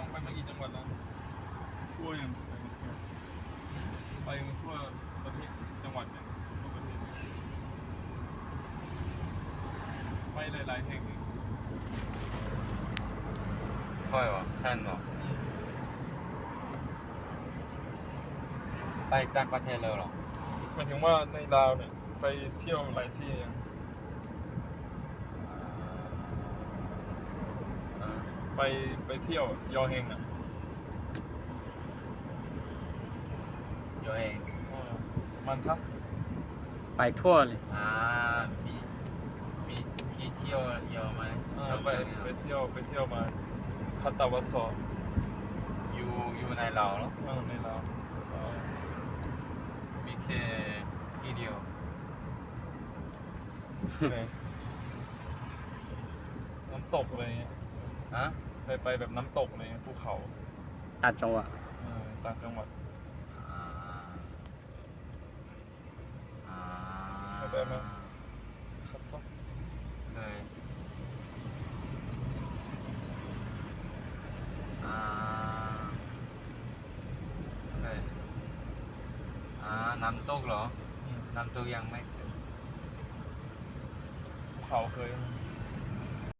องไปม่กี่จังหวัดแล้วทั่วยังไปมาทั่วประเทศจังหวัดยังทั่วประเทศไปหลายๆแห่งเลยค่อยวะชันวะไปจากประเทศเลยหรอหมายถึงว่าในลาวเนี่ยไปเที่ยวหลายที่ยัง อ่า ไปไปเที่ยวยอเฮงอะโยเองเออมันทักไปทั่วเลยอ่ามีมีที่เที่ยวเยอะไหมเออไปไปเที่ยวไปเที่ยวมาคาตาวาสออยู่อยู่ในเราเนาะเออในลาวเออมีแค่ที่เดียวไหนน้ำตกอะไรเงี้ย ฮะไปไปแบบน้ำตกอะไรเงี้ยภูเขาตาจังหวะเออต่างจังหวัดอ่าอ่าเข้าใจไหมคัสซะเคยอ่าเคยอ่าน้ำตกเหรอ อืมน้ำตกยังไม่เคยภูเขาเคยอ